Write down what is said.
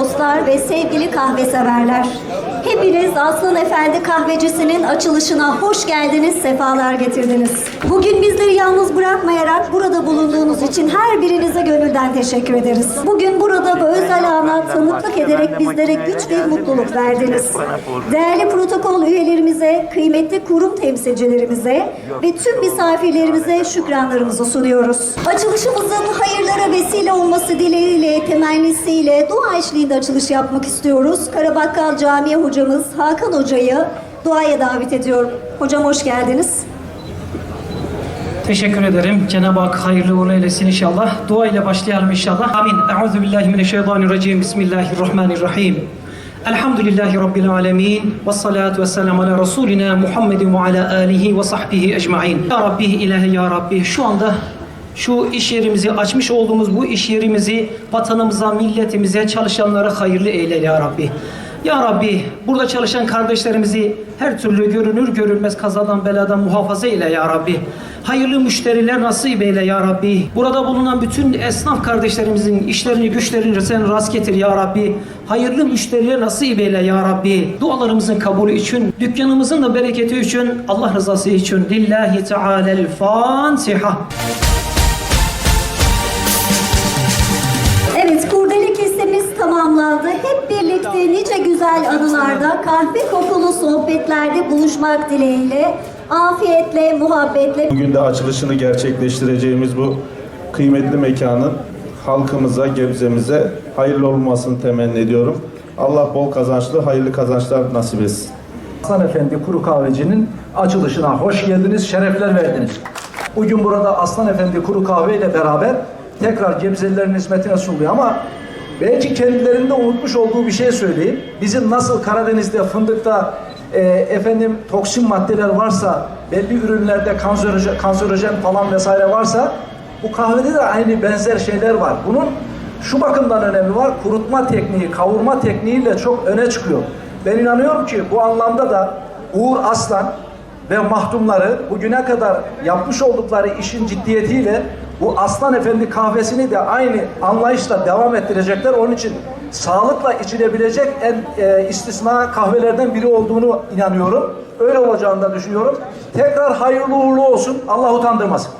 Dostlar ve sevgili kahve severler. Hepiniz Aslan Efendi kahvecisinin açılışına hoş geldiniz, sefalar getirdiniz. Bugün bizleri yalnız bırakmayarak burada bulunduğunuz için her birinize gönülden teşekkür ederiz. Bugün burada bu özel ana tanıklık ederek bizlere güç ve mutluluk verdiniz. Değerli protokol üyelerimize, kıymetli kurum temsilcilerimize ve tüm misafirlerimize şükranlarımızı sunuyoruz. Açılışımızın hayırlara vesile olması dileğiyle, temennisiyle dua eşliğinde açılış yapmak istiyoruz. Karabakkal Camii hocamız Hakan Hoca'yı duaya davet ediyorum. Hocam hoş geldiniz. Teşekkür ederim. Cenab-ı Hak hayırlı uğurlu eylesin inşallah. Dua ile başlayalım inşallah. Amin. Euzu billahi mineşşeytanirracim. Bismillahirrahmanirrahim. Elhamdülillahi Rabbil alemin. Ve salatu ve selamu ala Resulina Muhammedin ve ala alihi ve sahbihi ecmain. Ya Rabbi, ilahe ya Rabbi. Şu anda şu iş yerimizi açmış olduğumuz bu iş yerimizi vatanımıza, milletimize, çalışanlara hayırlı eyle ya Rabbi. Ya Rabbi burada çalışan kardeşlerimizi her türlü görünür görünmez kazadan beladan muhafaza eyle ya Rabbi. Hayırlı müşteriler nasip eyle ya Rabbi. Burada bulunan bütün esnaf kardeşlerimizin işlerini güçlerini sen rast getir ya Rabbi. Hayırlı müşteriler nasip eyle ya Rabbi. Dualarımızın kabulü için, dükkanımızın da bereketi için, Allah rızası için. Lillahi Teala'l Fatiha. Güzel anılarda, kahve kokulu sohbetlerde buluşmak dileğiyle, afiyetle, muhabbetle Bugün de açılışını gerçekleştireceğimiz bu kıymetli mekanın halkımıza, Gebze'mize hayırlı olmasını temenni ediyorum. Allah bol kazançlı, hayırlı kazançlar nasip etsin. Hasan Efendi Kuru Kahveci'nin açılışına hoş geldiniz, şerefler verdiniz. Bugün burada Aslan Efendi Kuru Kahve ile beraber tekrar Gebzelilerin hizmetine sunuluyor ama belki kendilerinde unutmuş olduğu bir şey söyleyeyim. Bizim nasıl Karadeniz'de, fındıkta e, efendim toksin maddeler varsa, belli ürünlerde kanserojen, kanserojen falan vesaire varsa bu kahvede de aynı benzer şeyler var. Bunun şu bakımdan önemi var. Kurutma tekniği, kavurma tekniğiyle çok öne çıkıyor. Ben inanıyorum ki bu anlamda da Uğur Aslan ve mahdumları bugüne kadar yapmış oldukları işin ciddiyetiyle bu Aslan Efendi kahvesini de aynı anlayışla devam ettirecekler. Onun için sağlıkla içilebilecek en e, istisna kahvelerden biri olduğunu inanıyorum. Öyle olacağını da düşünüyorum. Tekrar hayırlı uğurlu olsun. Allah utandırmasın.